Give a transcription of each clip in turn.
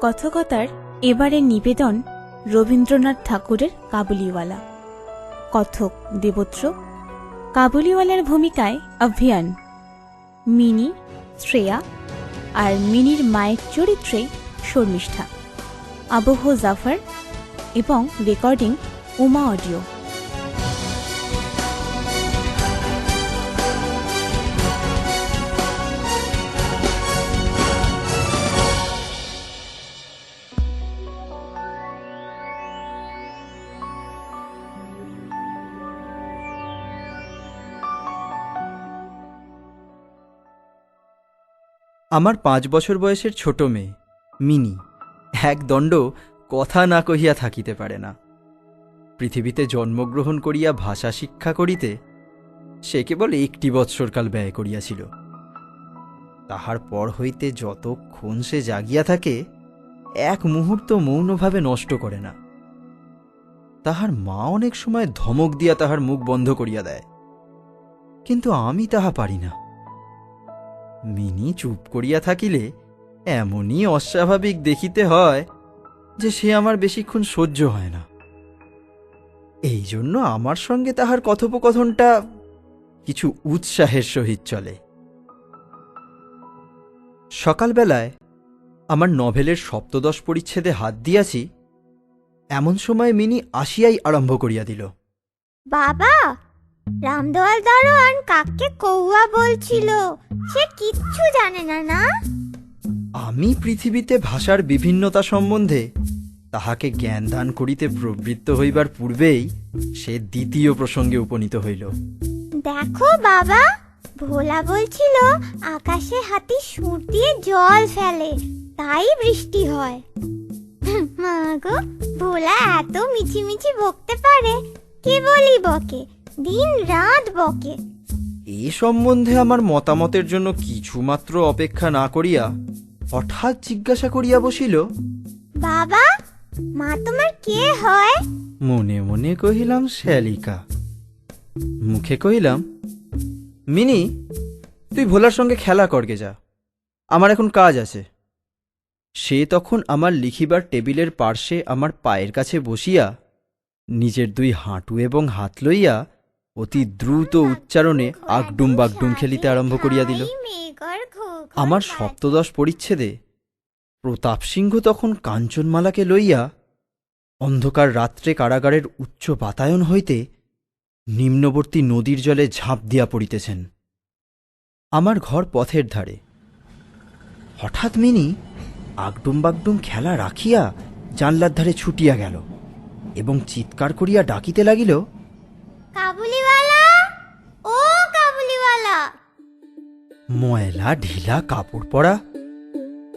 কথকতার এবারের নিবেদন রবীন্দ্রনাথ ঠাকুরের কাবুলিওয়ালা। কথক, দেবত্র, কাবুলিওয়ালার ভূমিকায় অভিয়ান, মিনি, শ্রেয়া আর মিনির মায়ের চরিত্রে শর্মিষ্ঠা। আবহ জাফর এবং রেকর্ডিং উমা অডিও। আমার পাঁচ বছর বয়সের ছোট মেয়ে, মিনি। এক দণ্ড কথা না কহিয়া থাকিতে পারে না। পৃথিবীতে জন্মগ্রহণ করিয়া ভাষা শিক্ষা করিতে সে কেবল একটি বৎসরকাল ব্যয় করিয়াছিল। তাহার পর হইতে যতক্ষণ সে জাগিয়া থাকে, এক মুহূর্ত মৌনভাবে নষ্ট করে না। তাহার মা অনেক সময় ধমক দিয়া তাহার মুখ বন্ধ করিয়া দেয়। কিন্তু আমি তাহা পারি না। মিনি চুপ করিয়া থাকিলে এমনই অস্বাভাবিক দেখিতে হয় যে সে আমার বেশিক্ষণ সহ্য হয় না। এই জন্য আমার সঙ্গে তাহার কথোপকথনটা কিছু উৎসাহের সহিত চলে। সকালবেলায় আমার নভেলের সপ্তদশ পরিচ্ছেদে হাত দিয়াছি, এমন সময় মিনি আসিয়াই আরম্ভ করিয়া দিল। বাবা রামদোয়াল দারোয়ান কাককে কৌয়া বলছিল। সে কিচ্ছু জানে না না? আমি পৃথিবীতে ভাষার বিভিন্নতা সম্বন্ধে তাহাকে জ্ঞান দান করিতে প্রবৃত্ত হইবার পূর্বেই সে দ্বিতীয় প্রসঙ্গে উপনীত হইল। দেখো বাবা ভোলা বলছিল আকাশে হাতি সুর দিয়ে জল ফেলে তাই বৃষ্টি হয়। মা গো ভোলা এত মিছিমিছি বকতে পারে কে বলি বকে দিন রাত বকে। এ সম্বন্ধে আমার মতামতের জন্য কিছুমাত্র অপেক্ষা না করিয়া হঠাৎ জিজ্ঞাসা করিয়া বসিল। বাবা মা তোমার কে হয়? মনে মনে কহিলাম শ্যালিকা। মুখে কহিলাম মিনি তুই ভোলার সঙ্গে খেলা করগে যা। আমার এখন কাজ আছে। সে তখন আমার লিখিবার টেবিলের পার্শ্বে আমার পায়ের কাছে বসিয়া নিজের দুই হাঁটু এবং হাত লইয়া অতি দ্রুত উচ্চারণে আগডুম বাগডুম খেলিতে আরম্ভ করিয়া দিল। আমার সপ্তদশ পরিচ্ছেদে প্রতাপ সিংহ তখন কাঞ্চনমালাকে লইয়া অন্ধকার রাত্রে কারাগারের উচ্চ বাতায়ন হইতে নিম্নবর্তী নদীর জলে ঝাঁপ দিয়া পড়িতেছেন। আমার ঘর পথের ধারে। হঠাৎ মিনি আগডুম বাগডুম খেলা রাখিয়া জানলার ধারে ছুটিয়া গেল এবং চিৎকার করিয়া ডাকিতে লাগিল কাবুলিওয়ালা? ও কাবুলিওয়ালা। ময়লা, ঢিলা, কাপড় পরা,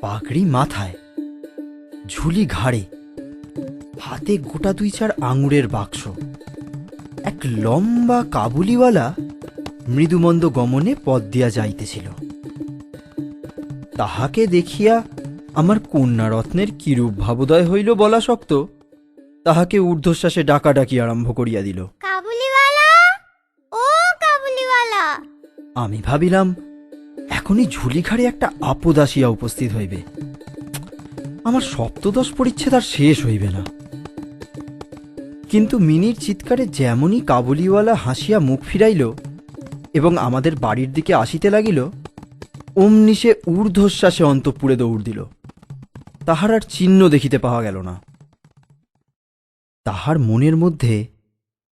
পাগড়ি মাথায়, ঝুলি ঘাড়ে, হাতে গোটা দুই চার আঙুরের বাক্স। এক লম্বা কাবুলিওয়ালা মৃদুমন্দ গমনে পথ দিয়া যাইতেছিল। তাহাকে দেখিয়া আমার কন্যারত্নের কিরূপ ভাবোদয় হইল বলা শক্ত, তাহাকে ঊর্ধ্বশ্বাসে ডাকাডাকি আরম্ভ করিয়া দিল কাবুলিওয়ালা ও কাবুলিওয়ালা আমি ভাবিলাম, এখনই ঝুলিঘাড়ে একটা আপদ আসিয়া উপস্থিত হইবে। আমার সপ্তদশ পরিচ্ছেদ আর শেষ হইবে না। কিন্তু মিনির চিৎকারে যেমনই কাবুলিওয়ালা হাসিয়া মুখ ফিরাইল এবং আমাদের বাড়ির দিকে আসিতে লাগিল, অমনি সে ঊর্ধ্বশ্বাসে অন্তঃপুরে দৌড় দিল। তাহার আর চিহ্ন দেখিতে পাওয়া গেল না। তাহার মনের মধ্যে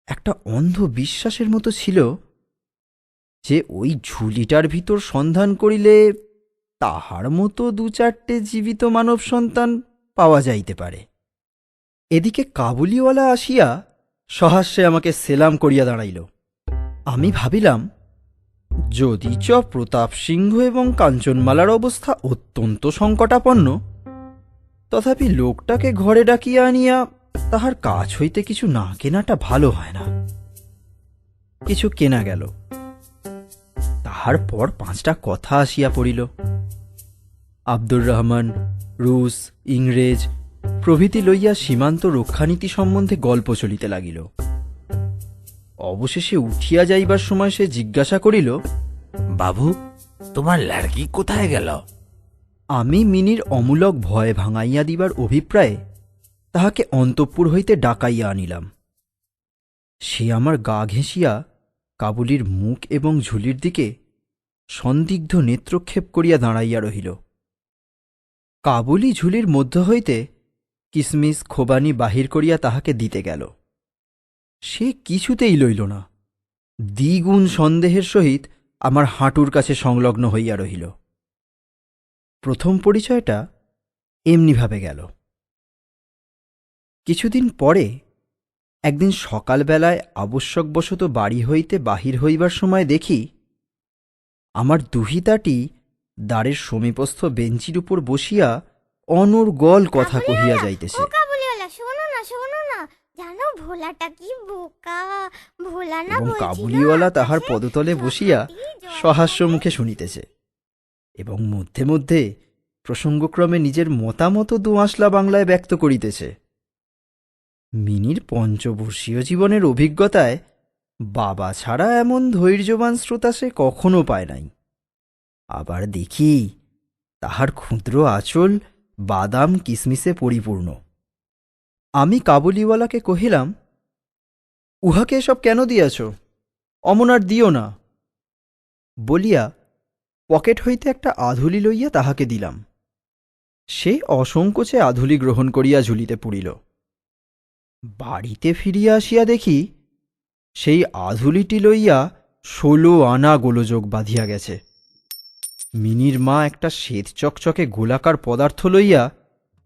একটা অন্ধ বিশ্বাসের মতো ছিল যে ওই ঝুলিটার ভিতর সন্ধান করিলে তাহার মতো দু চারটে জীবিত মানব সন্তান পাওয়া যাইতে পারে। এদিকে কাবুলিওয়ালা আসিয়া সহাস্যে আমাকে সেলাম করিয়া দাঁড়াইল। আমি ভাবিলাম, যদি চ প্রতাপ সিংহ এবং কাঞ্চনমালার অবস্থা অত্যন্ত সংকটাপন্ন, তথাপি লোকটাকে ঘরে ডাকিয়া আনিয়া তাহার কাছ হইতে কিছু না কেনাটা ভালো হয় না। কিছু কেনা গেল। তাহার পর পাঁচটা কথা আসিয়া পড়িল। আব্দুর রহমান, রুশ, ইংরেজ প্রভৃতি লইয়া সীমান্ত রক্ষানীতি সম্বন্ধে গল্প চলিতে লাগিল। অবশেষে উঠিয়া যাইবার সময় সে জিজ্ঞাসা করিল, বাবু, তোমার লাড়কি কোথায় গেল? আমি মিনির অমূলক ভয় ভাঙাইয়া দিবার অভিপ্রায়ে তাহাকে অন্তঃপুর হইতে ডাকাইয়া আনিলাম। সে আমার গা ঘেঁষিয়া কাবুলির মুখ এবং ঝুলির দিকে সন্দিগ্ধ নেত্রক্ষেপ করিয়া দাঁড়াইয়া রহিল। কাবুলি ঝুলির মধ্য হইতে কিসমিস খোবানি বাহির করিয়া তাহাকে দিতে গেল। সে কিছুতেই লইল না। দ্বিগুণ সন্দেহের সহিত আমার হাঁটুর কাছে সংলগ্ন হইয়া রহিল। প্রথম পরিচয়টা এমনিভাবে গেল। কিছুদিন পরে একদিন সকালবেলায় আবশ্যকবশত বাড়ি হইতে বাহির হইবার সময় দেখি আমার দুহিতাটি দ্বারের সমীপস্থ বেঞ্চির উপর বসিয়া অনর্গল কথা কহিয়া যাইতেছে। কাবুলিওয়ালা শোনো না শোনো না। জানো ভোলাটা কি বোকা? ভোলা না এবং কাবুলিওয়ালা তাহার পদতলে বসিয়া সহাস্য মুখে শুনিতেছে এবং মধ্যে মধ্যে প্রসঙ্গক্রমে নিজের মতামত দুআঁশলা বাংলায় ব্যক্ত করিতেছে। মিনির পঞ্চবর্ষীয় জীবনের অভিজ্ঞতায় বাবা ছাড়া এমন ধৈর্যবান শ্রোতা সে কখনো পায় নাই। আবার দেখি, তাহার ক্ষুদ্র আঁচল বাদাম কিসমিসে পরিপূর্ণ। আমি কাবুলিওয়ালাকে কহিলাম, উহাকে এসব কেন দিয়াছ? অমন আর দিও না। বলিয়া পকেট হইতে একটা আধুলি লইয়া তাহাকে দিলাম। সে অসংকোচে আধুলি গ্রহণ করিয়া ঝুলিতে পুরিল বাড়িতে ফিরিয়া আসিয়া দেখি সেই আধুলিটি লইয়া ষোলো আনা গোলযোগ বাঁধিয়া গেছে। মিনির মা একটা শ্বেত চকচকে গোলাকার পদার্থ লইয়া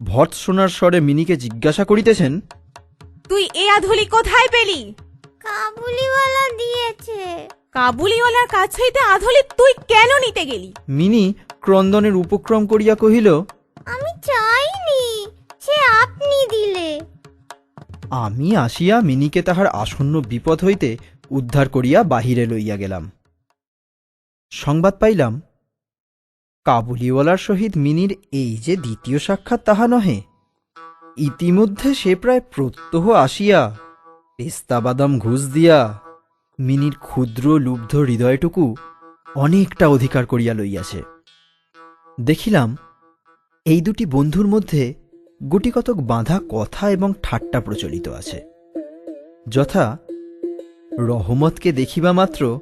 ভৎসোনার স্বরে মিনিকে জিজ্ঞাসা করিতেছেন তুই এ আধুলি কোথায় পেলি? কাবুলিওয়ালা দিয়েছে। কাবুলিওয়ালার কাছ হইতে আধুলি তুই কেন নিতে গেলি? মিনি ক্রন্দনের উপক্রম করিয়া কহিল আমি চাইনি সে আপনি দিলে। আমি আসিয়া মিনিকে তাহার আসন্ন বিপদ হইতে উদ্ধার করিয়া বাহিরে লইয়া গেলাম। সংবাদ পাইলাম, কাবুলিওয়ালার সহিত মিনির এই যে দ্বিতীয় সাক্ষাৎ তাহা নহে, ইতিমধ্যে সে প্রায় প্রত্যহ আসিয়া পেস্তা বাদাম ঘুষ দিয়া মিনির ক্ষুদ্র লুব্ধ হৃদয়টুকু অনেকটা অধিকার করিয়া লইয়াছে। দেখিলাম, এই দুটি বন্ধুর মধ্যে গুটিকতক বাঁধা কথা এবং ঠাট্টা প্রচলিত আছে। যথা রহমতকে দেখিবা মাত্র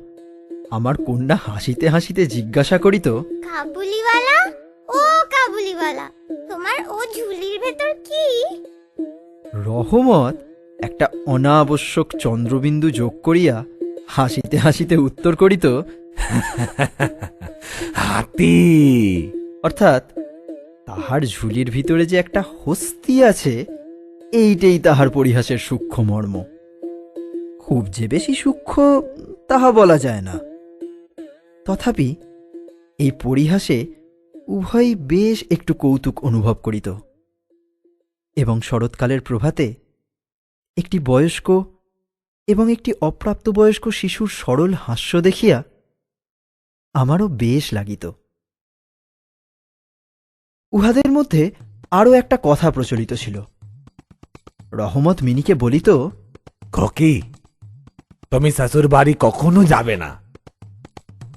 আমার কন্যা হাসিতে হাসিতে জিজ্ঞাসা করিত কাবুলিওয়ালা? ও কাবুলিওয়ালা তোমার ও ঝুলির ভেতর কি? রহমত একটা অনাবশ্যক চন্দ্রবিন্দু যোগ করিয়া হাসিতে হাসিতে উত্তর করিত হাতি! অর্থাৎ তাহার ঝুলির ভিতরে যে একটা হস্তি আছে, এইটাই তাহার পরিহাসের সূক্ষ্ম মর্ম। খুব যে বেশি সূক্ষ্ম, তাহা বলা যায় না। তথাপি এই পরিহাসে উভয়ই বেশ একটু কৌতুক অনুভব করিত। এবং শরৎকালের প্রভাতে একটি বয়স্ক এবং একটি অপ্রাপ্তবয়স্ক শিশুর সরল হাস্য দেখিয়া আমারও বেশ লাগিত। উহাদের মধ্যে আরও একটা কথা প্রচলিত ছিল। রহমত মিনিকে বলিত খকি তুমি শ্বশুর বাড়ি কখনো যাবে না।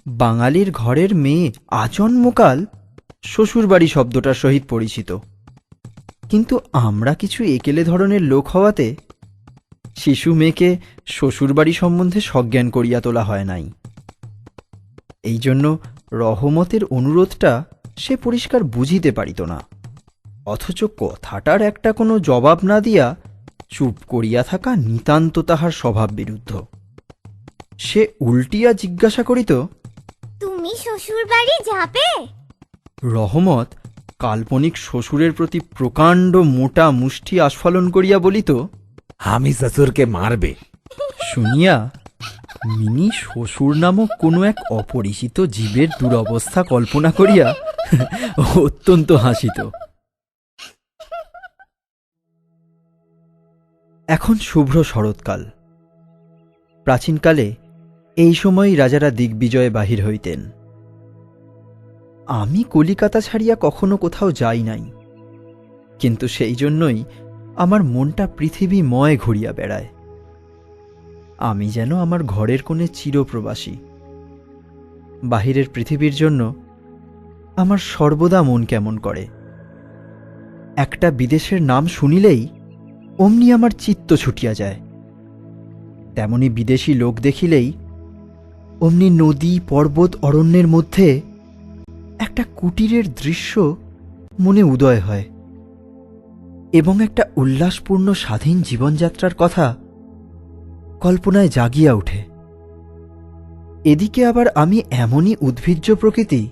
বাঙালির ঘরের মেয়ে আজন্মকাল শ্বশুরবাড়ি শব্দটার সহিত পরিচিত। কিন্তু আমরা কিছু একেলে ধরনের লোক হওয়াতে শিশু মেয়েকে শ্বশুরবাড়ি সম্বন্ধে সজ্ঞান করিয়া তোলা হয় নাই। এই জন্য রহমতের অনুরোধটা সে পরিষ্কার বুঝিতে পারিত না। অথচ কথাটার একটা কোনো জবাব না দিয়া চুপ করিয়া থাকা নিতান্ত তাহার স্বভাব বিরুদ্ধ। সে উল্টিয়া জিজ্ঞাসা করিত তুমি শ্বশুর বাড়ি যাবে? রহমত কাল্পনিক শ্বশুরের প্রতি প্রকাণ্ড মোটা মুষ্টি আস্ফালন করিয়া বলিত আমি শ্বশুরকে মারবে। শুনিয়া মিনি শ্বশুর নামক কোনো এক অপরিচিত জীবের দুরবস্থা কল্পনা করিয়া অত্যন্ত হাসিত। এখন শুভ্র শরৎকাল। প্রাচীনকালে এই সময়ই রাজারা দিগ্বিজয়ে বাহির হইতেন। আমি কলিকাতা ছাড়িয়া কখনো কোথাও যাই নাই। কিন্তু সেই জন্যই আমার মনটা পৃথিবী পৃথিবীময় ঘুরিয়া বেড়ায়। আমি যেন আমার ঘরের কোণে চিরপ্রবাসী। বাহিরের পৃথিবীর জন্য আমার সর্বদা মন কেমন করে। একটা বিদেশের নাম শুনিলেই অমনি আমার চিত্ত ছুটিয়া যায়। তেমনি বিদেশি লোক দেখিলেই অমনি নদী, পর্বত, অরণ্যের মধ্যে একটা কুটিরের দৃশ্য মনে উদয় হয় এবং একটা উল্লাসপূর্ণ স্বাধীন জীবনযাত্রার কথা কল্পনায় জাগিয়া ওঠে। এদিকে আবার আমি এমনই উদ্ভিজ্জ প্রকৃতি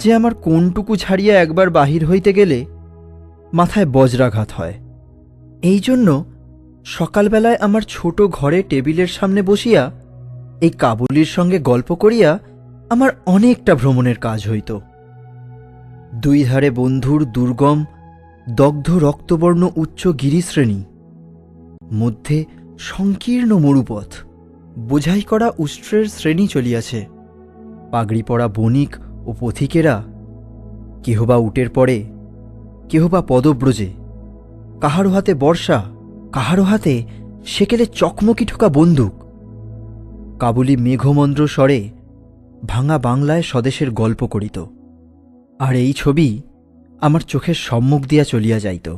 যে আমার কোনটুকু ছাড়িয়া একবার বাহির হইতে গেলে মাথায় বজ্রাঘাত হয়। এই জন্য সকালবেলায় আমার ছোট ঘরে টেবিলের সামনে বসিয়া এই কাবুলির সঙ্গে গল্প করিয়া আমার অনেকটা ভ্রমণের কাজ হইত। দুই ধারে বন্ধুর দুর্গম, দগ্ধ রক্তবর্ণ উচ্চ গিরিশ্রেণী, মধ্যে সংকীর্ণ মরুপথ, বোঝাই করা উষ্ট্রের শ্রেণি চলিয়াছে, পাগড়ি পরা বণিক ও পথিকেরা কেহ বা উটের পরে কেহ বা পদব্রজে, কাহারো হাতে বর্ষা, কাহারো হাতে সেকেলে চকমকি ঠোকা বন্দুক। কাবুলি মেঘমন্দ্র স্বরে ভাঙা বাংলায় স্বদেশের গল্প করিত। আর এই ছবি আমার চোখের সম্মুখ দিয়া চলিয়া যাইত।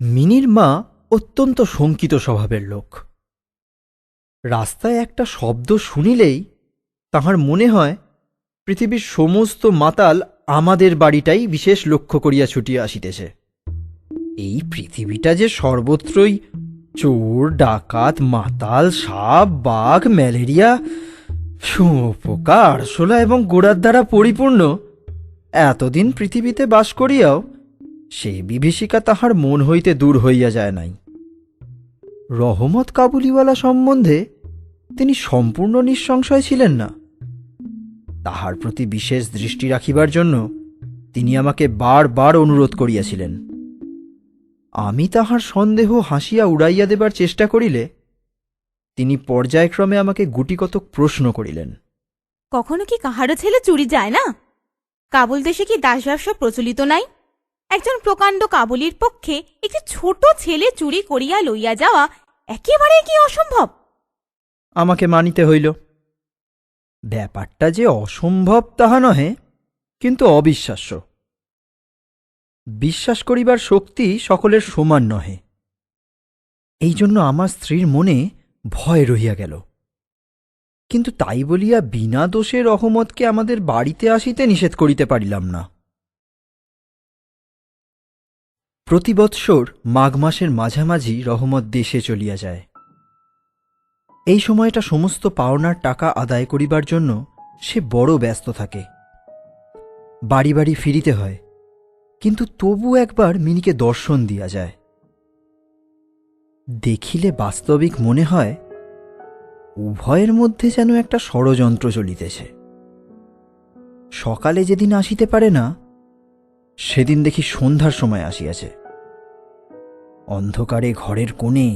মিনির মা অত্যন্ত শঙ্কিত স্বভাবের লোক। রাস্তায় একটা শব্দ শুনিলেই তাহার মনে হয়, পৃথিবীর সমস্ত মাতাল আমাদের বাড়িটাই বিশেষ লক্ষ্য করিয়া ছুটিয়া আসিতেছে। এই পৃথিবীটা যে সর্বত্রই চোর, ডাকাত, মাতাল, সাপ, বাঘ, ম্যালেরিয়া শুঁয়োপোকা আরশোলা এবং গোড়ার দ্বারা পরিপূর্ণ, এতদিন পৃথিবীতে বাস করিয়াও সে বিভীষিকা তাহার মন হইতে দূর হইয়া যায় নাই। রহমত কাবুলিওয়ালা সম্বন্ধে তিনি সম্পূর্ণ নিঃসংশয় ছিলেন না। তাহার প্রতি বিশেষ দৃষ্টি রাখিবার জন্য তিনি আমাকে বারবার অনুরোধ করিয়াছিলেন। আমি তাহার সন্দেহ হাসিয়া উড়াইয়া দেবার চেষ্টা করিলে তিনি পর্যায়ক্রমে আমাকে গুটিকতক প্রশ্ন করিলেন। কখনো কি কাহারও ছেলে চুরি যায় না? কাবুল দেশে কি দাস ব্যবসা প্রচলিত নাই? একজন প্রকাণ্ড কাবুলির পক্ষে একটি ছোট ছেলে চুরি করিয়া লইয়া যাওয়া একেবারে কি অসম্ভব? আমাকে মানিতে হইল। ব্যাপারটা যে অসম্ভব তাহা নহে, কিন্তু অবিশ্বাস্য। বিশ্বাস করিবার শক্তি সকলের সমান নহে। এই জন্য আমার স্ত্রীর মনে ভয় রহিয়া গেল। কিন্তু তাই বলিয়া বিনা দোষে রহমতকে আমাদের বাড়িতে আসিতে নিষেধ করিতে পারিলাম না। প্রতিবৎসর মাঘ মাসের মাঝামাঝি রহমত দেশে চলিয়া যায়। এই সময়টা সমস্ত পাওনার টাকা আদায় করিবার জন্য সে বড় ব্যস্ত থাকে। বাড়ি বাড়ি ফিরিতে হয়, কিন্তু তবু একবার মিনিকে দর্শন দিয়া যায়। দেখিলে বাস্তবিক মনে হয়, উভয়ের মধ্যে যেন একটা ষড়যন্ত্র চলিতেছে। সকালে যেদিন আসিতে পারে না, সেদিন দেখি সন্ধ্যার সময় আসিয়াছে। অন্ধকারে ঘরের কোণে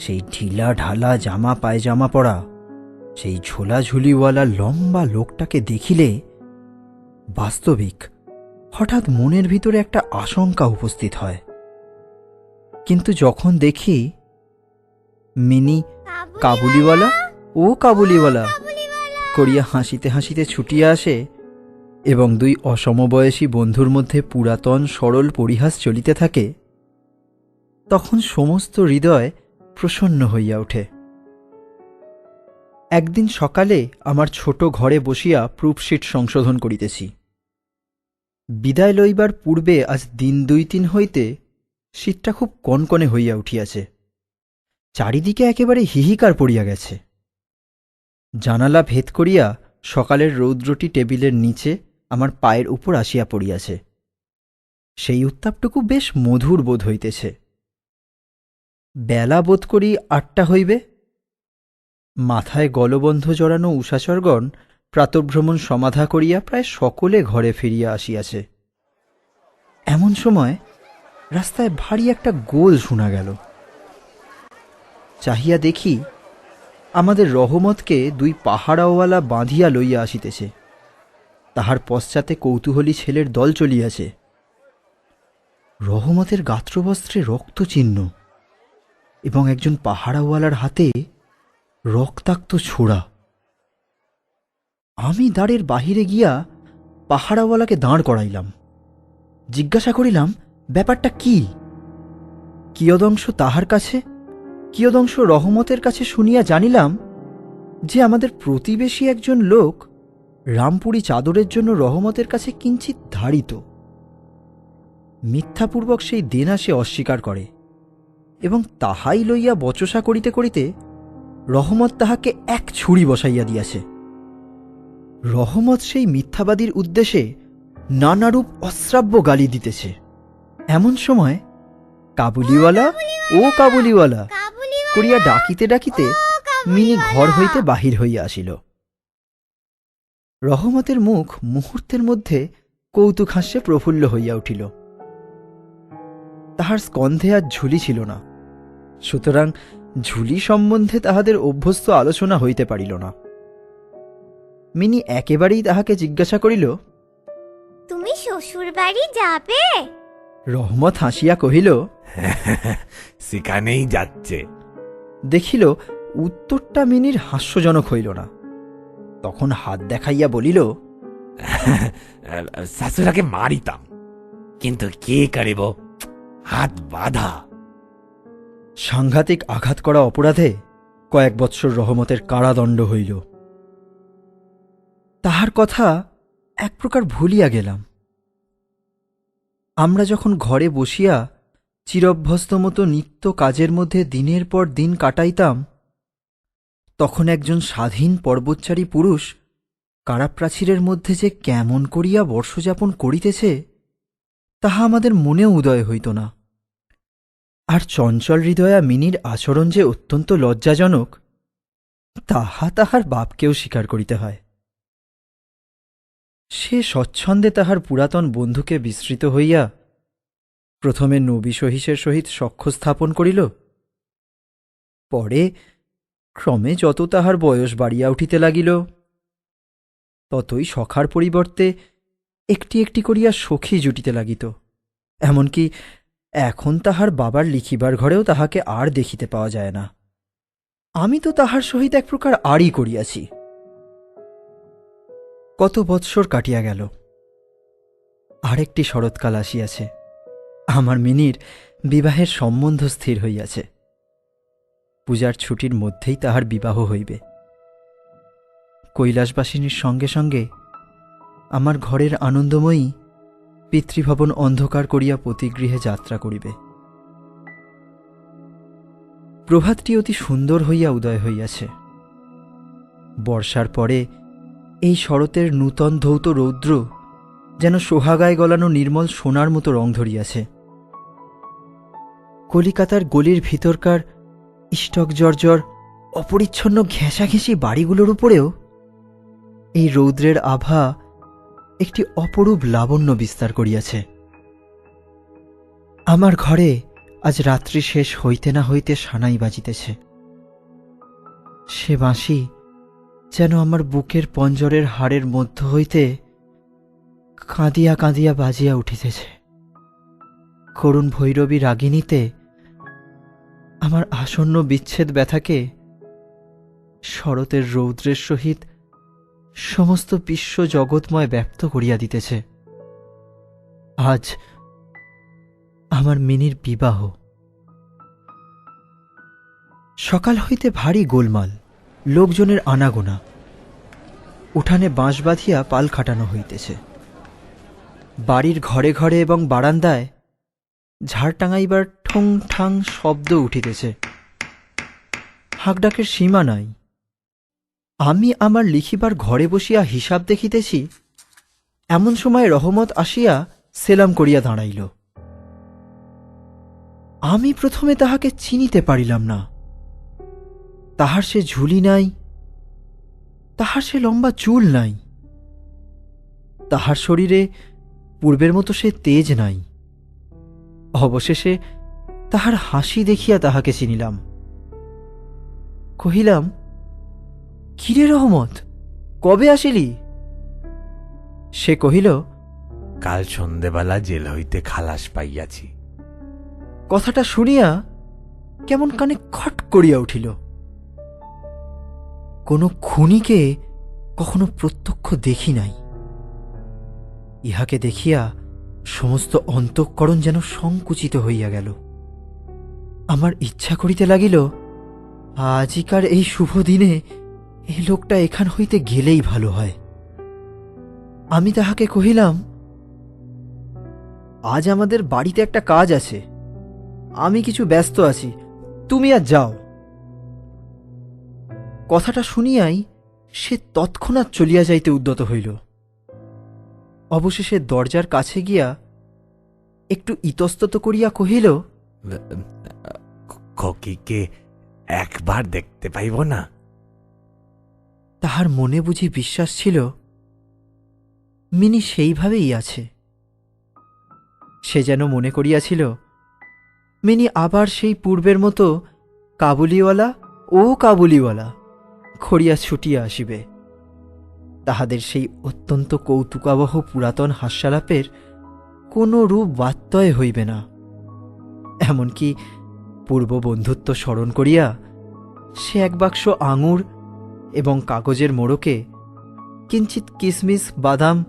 সেই ঢিলা ঢালা জামা পায়জামা পরা সেই ঝোলাঝুলিওয়ালা লম্বা লোকটাকে দেখিলে বাস্তবিক হঠাৎ মনের ভিতরে একটা আশঙ্কা উপস্থিত হয়। কিন্তু যখন দেখি মিনি কাবুলিওয়ালা? ও কাবুলিওয়ালা। করিয়া হাসিতে হাসিতে ছুটিয়া আসে এবং দুই অসমবয়সী বন্ধুর মধ্যে পুরাতন সরল পরিহাস চলিতে থাকে। তখন সমস্ত হৃদয় প্রসন্ন হইয়া ওঠে একদিন সকালে আমার ছোট ঘরে বসিয়া প্রুফশিট সংশোধন করিতেছি। বিদায় লইবার পূর্বে আজ দিন দুই তিন হইতে শীতটা খুব কনকনে হইয়া উঠিয়াছে। চারিদিকে একেবারে হিহিকার পড়িয়া গেছে। জানালা ভেদ করিয়া সকালের রৌদ্রটি টেবিলের নিচে আমার পায়ের উপর আসিয়া পড়িয়াছে। সেই উত্তাপটুকু বেশ মধুর বোধ হইতেছে। বেলা বোধ করি আটটা হইবে। মাথায় গলবন্ধ জড়ানো উষাচরগণ প্রাতভ্রমণ সমাধা করিয়া প্রায় সকলে ঘরে ফিরিয়া আসিয়াছে। এমন সময় রাস্তায় ভারী একটা গোল শোনা গেল। চাহিয়া দেখি আমাদের রহমতকে দুই পাহাড়াওয়ালা বাঁধিয়া লইয়া আসিতেছে। তাহার পশ্চাতে কৌতূহলী ছেলের দল চলিয়াছে। রহমতের গাত্রবস্ত্রে রক্তচিহ্ন। এবং একজন পাহাড়াওয়ালার হাতে রক্তাক্ত ছোড়া। আমি দাঁড়ের বাহিরে গিয়া পাহারাওয়ালাকে দাঁড় করাইলাম। জিজ্ঞাসা করিলাম, ব্যাপারটা কি? কিয়দংশ তাহার কাছে? কিয়দংশ রহমতের কাছে শুনিয়া জানিলাম যে আমাদের প্রতিবেশী একজন লোক রামপুরি চাদরের জন্য রহমতের কাছে কিঞ্চিত ধারিত। মিথ্যাপূর্বক সেই দেনা সে অস্বীকার করে। এবং তাহাই লইয়া বচসা করিতে করিতে রহমত তাহাকে এক ছুরি বসাইয়া দিয়াছে। রহমত সেই মিথ্যাবাদীর উদ্দেশ্যে নানারূপ অশ্রাব্য গালি দিতেছে। এমন সময় কাবুলিওয়ালা, ও কাবুলিওয়ালা, করিয়া ডাকিতে ডাকিতে মিনি ঘর হইতে বাহির হইয়া আসিল। রহমতের মুখ মুহূর্তের মধ্যে কৌতুক হাস্যে প্রফুল্ল হইয়া উঠিল। তাহার স্কন্ধে আর ঝুলি ছিল না। সুতরাং ঝুলি সম্বন্ধে তাহাদের অভ্যস্ত আলোচনা হইতে পারিল না। মিনি একেবারেই তাহাকে জিজ্ঞাসা করিল তুমি শ্বশুর বাড়ি যাবে? রহমত হাসিয়া কহিল সেখানেই যাচ্ছে। দেখিল উত্তরটা মিনির হাস্যজনক হইল না। তখন হাত দেখাইয়া বলিল শাশুড়াকে মারিতাম কিন্তু কে করিব? হাত বাঁধা। সাংঘাতিক আঘাত করা অপরাধে কয়েক বৎসর রহমতের কারাদণ্ড হইল। তাহার কথা এক প্রকার ভুলিয়া গেলাম। আমরা যখন ঘরে বসিয়া চিরভ্যস্ত মতো নিত্য কাজের মধ্যে দিনের পর দিন কাটাইতাম, তখন একজন স্বাধীন পর্বতচারী পুরুষ কারাপ্রাচীরের মধ্যে যে কেমন করিয়া বর্ষযাপন করিতেছে, তাহা আমাদের মনেও উদয় হইত না। আর চঞ্চল হৃদয়া মিনির আচরণ যে অত্যন্ত লজ্জাজনক, তাহা তাহার বাপকেও স্বীকার করিতে হয়। সে স্বচ্ছন্দে তাহার পুরাতন বন্ধুকে বিস্মৃত হইয়া প্রথমে নবী সহিসের সহিত সখ্য স্থাপন করিল। পরে ক্রমে যত তাহার বয়স বাড়িয়া উঠিতে লাগিল, ততই সখার পরিবর্তে একটি একটি করিয়া সখী জুটিতে লাগিত। এমনকি এখন তাহার বাবার লিখিবার ঘরেও তাহাকে আর দেখিতে পাওয়া যায় না। আমি তো তাহার সহিত এক প্রকার আড়ি করিয়াছি। কত বৎসর কাটিয়া গেল। আরেকটি শরৎকাল আসিয়াছে। আমার মিনির বিবাহের সম্বন্ধ স্থির হইয়াছে। পূজার ছুটির মধ্যেই তাহার বিবাহ হইবে। কৈলাসবাসিনীর সঙ্গে সঙ্গে আমার ঘরের আনন্দময়ী পিতৃভবন অন্ধকার করিয়া পতিগৃহে যাত্রা করিবে। প্রভাতটি অতি সুন্দর হইয়া উদয় হইয়াছে। বর্ষার পরে এই শরতের নূতন ধৌত রৌদ্র যেন সোহাগায় গলানো নির্মল সোনার মতো রং ধরিয়াছে। কলিকাতার গলির ভিতরকার ইষ্টক জর্জর অপরিচ্ছন্ন ঘেঁষাঘেঁষি বাড়িগুলোর উপরেও এই রৌদ্রের আভা একটি অপরূপ লাবণ্য বিস্তার করিয়াছে। আমার ঘরে আজ রাত্রি শেষ হইতে না হইতে সানাই বাজিতেছে। সে বাঁশি যেন আমার বুকের পঞ্জরের হাড়ের মধ্য হইতে কাঁদিয়া কাঁদিয়া বাজিয়া উঠিতেছে। করুণ ভৈরবী রাগিনীতে আমার আসন্ন বিচ্ছেদ ব্যথাকে শরতের রৌদ্রের সহিত সমস্ত বিশ্ব জগৎময় ব্যক্ত করিয়া দিতেছে। আজ আমার মিনির বিবাহ। সকাল হইতে ভারী গোলমাল, লোকজনের আনাগোনা। উঠানে বাঁশ বাঁধিয়া পাল খাটানো হইতেছে। বাড়ির ঘরে ঘরে এবং বারান্দায় ঝাড় টাঙাইবার ঠং ঠাং শব্দ উঠিতেছে। হাঁকডাকের সীমা নাই। আমি আমার লিখিবার ঘরে বসিয়া হিসাব দেখিতেছি, এমন সময় রহমত আসিয়া সেলাম করিয়া দাঁড়াইল। আমি প্রথমে তাহাকে চিনিতে পারিলাম না। তাহার সে ঝুলি নাই, তাহার সে লম্বা চুল নাই, তাহার শরীরে পূর্বের মতো সে তেজ নাই। অবশেষে তাহার হাসি দেখিয়া তাহাকে চিনিলাম। কহিলাম কিরে রহমত? কবে আসিলি? সে কহিল কাল সন্ধেবেলা জেল হইতে খালাস পাইয়াছি। কথাটা শুনিয়া কেমন কানে খট করিয়া উঠিল। কোন খুনিকে কখনো প্রত্যক্ষ দেখি নাই। ইহাকে দেখিয়া সমস্ত অন্তঃকরণ যেন সংকুচিত হইয়া গেল। আমার ইচ্ছা করিতে লাগিল আজিকার এই শুভ দিনে এই লোকটা এখান হইতে গেলেই ভালো হয়। আমি তাহাকে কহিলাম, আজ আমাদের বাড়িতে একটা কাজ আছে। আমি কিছু ব্যস্ত আছি। তুমি আর যাও। কথাটা শুনিয়াই সে তৎক্ষণাৎ চলিয়া যাইতে উদ্যত হইল। অবশেষে দরজার কাছে গিয়া একটু ইতস্তত করিয়া কহিল খকিকে একবার দেখতে পাইব না? তাহার মনে বুঝি বিশ্বাস ছিল, মিনি সেইভাবেই আছে। সে যেন মনে করিয়াছিল, মিনি আবার সেই পূর্বের মতো কাবুলিওয়ালা ও কাবুলিওয়ালা খড়িয়া ছুটিয়া আসিবে। তাহাদের সেই অত্যন্ত কৌতুকাবহ পুরাতন হাস্যালাপের কোনো রূপ বাত্যয় হইবে না। এমনকি পূর্ব বন্ধুত্ব স্মরণ করিয়া সে এক বাক্স আঙুর এবং কাগজের মোড়কে কিঞ্চিত কিসমিস, বাদাম,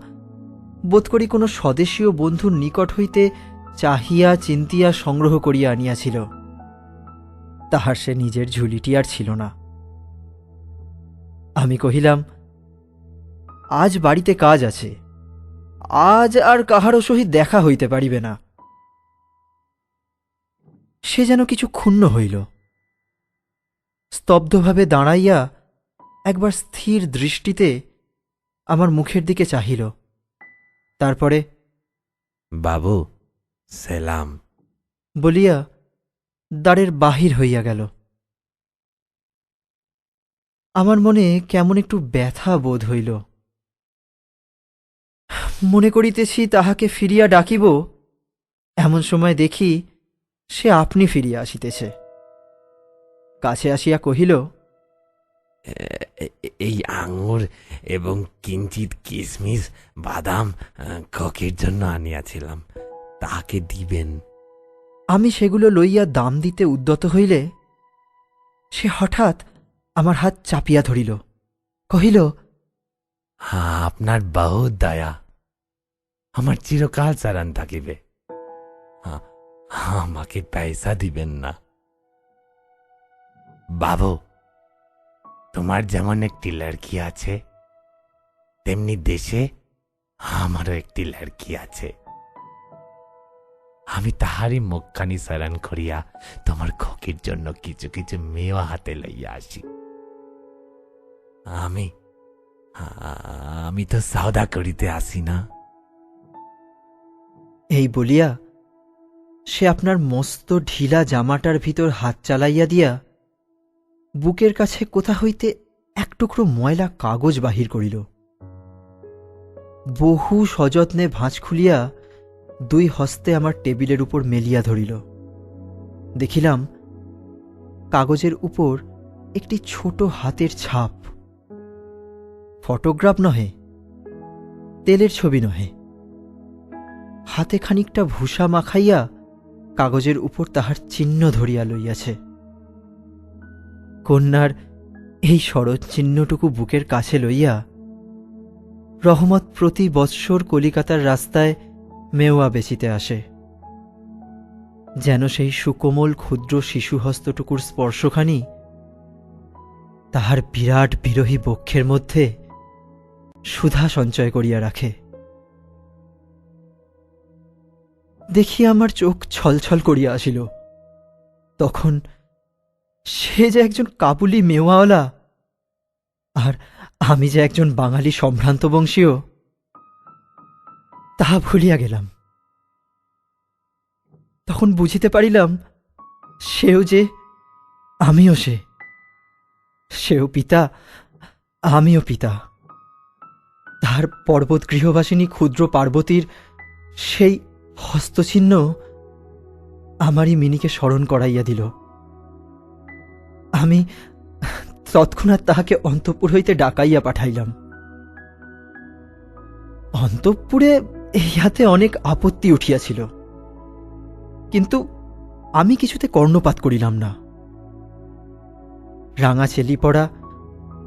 বোধ করি কোনো স্বদেশীয় বন্ধুর নিকট হইতে চাহিয়া, চিন্তিয়া সংগ্রহ করিয়া আনিয়াছিল। তাহার সে নিজের ঝুলিটি আর ছিল না। আমি কহিলাম, আজ বাড়িতে কাজ আছে। আজ আর কাহারও সহিত দেখা হইতে পারিবে না। সে যেন কিছু ক্ষুণ্ণ হইল। স্তব্ধভাবে দাঁড়াইয়া একবার স্থির দৃষ্টিতে আমার মুখের দিকে চাহিল। তারপরে বাবু সেলাম। বলিয়া দ্বারের বাহির হইয়া গেল। আমার মনে কেমন একটু ব্যথা বোধ হইল। মনে করিতেছি তাহাকে ফিরিয়া ডাকিব এমন সময় দেখি সে আপনি ফিরিয়া আসিতেছে। কাছে আসিয়া কহিল এই আঙুর এবং কিঞ্চিত কিশমিশ বাদাম খকির জন্য আনিয়াছিলাম। তাকে দিবেন। আমি সেগুলো লইয়া দাম দিতে উদ্যত হইলে সে হঠাৎ আমার হাত চাপিয়া ধরিল। কহিল হ্যাঁ আপনার বহুত দয়া। আমার চিরকাল চারান থাকিবে। আমাকে পয়সা দিবেন না। বাবু তোমার যেমন একটি লড়কি আছে, তেমনি দেশে আমারও একটি লড়কি আছে। আমি তাহারই মুখখানি সারান করিয়া তোমার খকির জন্য কিছু কিছু মেওয়া হাতে লইয়া আসি। আমি আমি তো সওদা করিতে আসি না। এই বলিয়া সে আপনার মস্ত ঢিলা জামাটার ভিতর হাত চালাইয়া দিয়া বুকের কাছে কোথা হইতে এক টুকরো ময়লা কাগজ বাহির করিল। বহু সযত্নে ভাঁজ খুলিয়া দুই হস্তে আমার টেবিলের উপর মেলিয়া ধরিল। দেখিলাম কাগজের উপর একটি ছোট হাতের ছাপ। ফটোগ্রাফ নহে, তেলের ছবি নহে। হাতে খানিকটা ভূষা মাখাইয়া কাগজের উপর তাহার চিহ্ন ধরিয়া লইয়াছে। কন্যার এই চিহ্নটুকু বুকের কাছে লইয়া রহমত প্রতি বৎসর কলিকাতার রাস্তায় মেওয়া বেচিতে আসে। যেন সেই সুকোমল ক্ষুদ্র শিশু হস্তটুকুর স্পর্শখানি তাহার বিরাট বিরোহী বক্ষের মধ্যে সুধা সঞ্চয় করিয়া রাখে। দেখি আমার চোখ ছলছল করিয়া আসিল। তখন সে যে একজন কাবুলি মেওয়াওয়ালা আর আমি যে একজন বাঙালি সম্ভ্রান্ত বংশীয়, তাহা ভুলিয়া গেলাম। তখন বুঝিতে পারিলাম, সেও যে আমিও সে। সেও পিতা, আমিও পিতা। তাহার পর্বত গৃহবাসিনী ক্ষুদ্র পার্বতীর সেই হস্তচিহ্ন আমারই মিনিকে স্মরণ করাইয়া দিল। আমি তৎক্ষণাৎ তাহাকে অন্তঃপুর হইতে ডাকাইয়া পাঠাইলাম। অন্তঃপুরে ইহাতে অনেক আপত্তি উঠিয়াছিল। কিন্তু আমি কিছুতে কর্ণপাত করিলাম না। রাঙা চেলি পড়া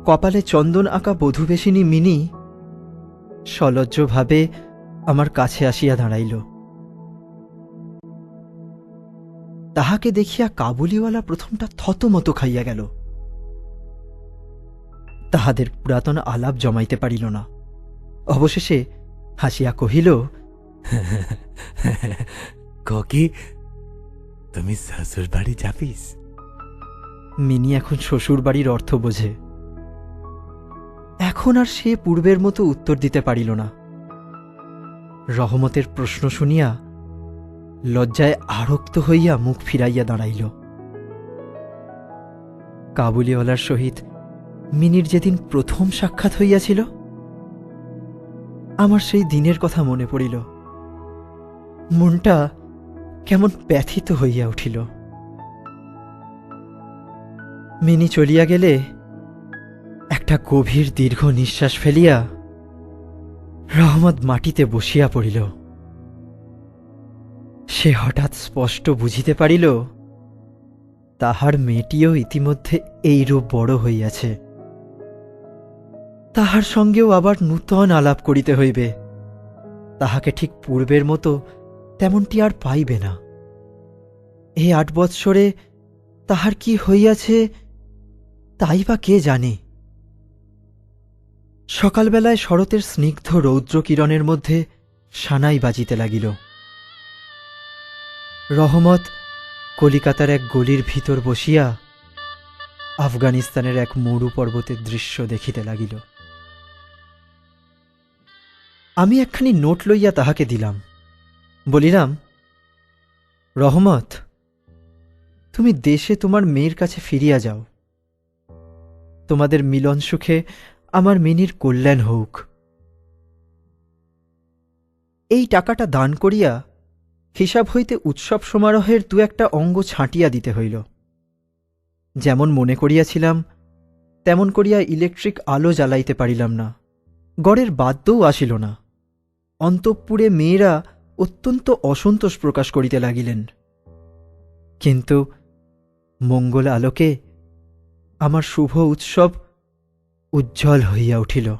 কপালে চন্দন আঁকা বধূবেশিনী মিনি, সলজ্জভাবে আমার কাছে আসিয়া দাঁড়াইল। তাহাকে দেখিয়া কাবুলিওয়ালা প্রথমটা থতমত খাইয়া গেল। তাহাদের পুরাতন আলাপ জমাইতে পারিল না। অবশেষে হাসিয়া কহিল খকি তুমি শ্বশুর বাড়ি যাবিস? মিনি এখন শ্বশুর বাড়ির অর্থ বোঝে। এখন আর সে পূর্বের মতো উত্তর দিতে পারিল না। রহমতের প্রশ্ন শুনিয়া লজ্জায় আরক্ত হইয়া মুখ ফিরাইয়া দাঁড়াইল। কাবুলিওয়ালার সহিত মিনির যেদিন প্রথম সাক্ষাৎ হইয়াছিল, আমার সেই দিনের কথা মনে পড়িল। মনটা কেমন ব্যথিত হইয়া উঠিল। মিনি চলিয়া গেলে একটা গভীর দীর্ঘ নিঃশ্বাস ফেলিয়া রহমত মাটিতে বসিয়া পড়িল। সে হঠাৎ স্পষ্ট বুঝিতে পারিল, তাহার মেয়েটিও ইতিমধ্যে এইরূপ বড় হইয়াছে। তাহার সঙ্গেও আবার নূতন আলাপ করিতে হইবে। তাহাকে ঠিক পূর্বের মতো তেমনটি আর পাইবে না। এই আট বৎসরে তাহার কি হইয়াছে, তাই বা কে জানে? সকালবেলায় শরতের স্নিগ্ধ রৌদ্র কিরণের মধ্যে সানাই বাজিতে লাগিল। রহমত কলিকাতার এক গলির ভিতর বসিয়া আফগানিস্তানের এক মরু পর্বতের দৃশ্য দেখিতে লাগিল। আমি একখানি নোট লইয়া তাহাকে দিলাম। বলিলাম, রহমত, তুমি দেশে তোমার মেয়ের কাছে ফিরিয়া যাও। তোমাদের মিলন সুখে আমার মিনির কল্যাণ হোক। এই টাকাটা দান করিয়া হিসাব হইতে উৎসব সমারোহের দু একটা অঙ্গ ছাঁটিয়া দিতে হইল। যেমন মনে করিয়াছিলাম, তেমন করিয়া ইলেকট্রিক আলো জ্বালাইতে পারিলাম না, গড়ের বাদ্যও আসিল না। অন্তঃপুরে মেয়েরা অত্যন্ত অসন্তোষ প্রকাশ করিতে লাগিলেন। কিন্তু মঙ্গল আলোকে আমার শুভ উৎসব উজ্জ্বল হইয়া উঠিল।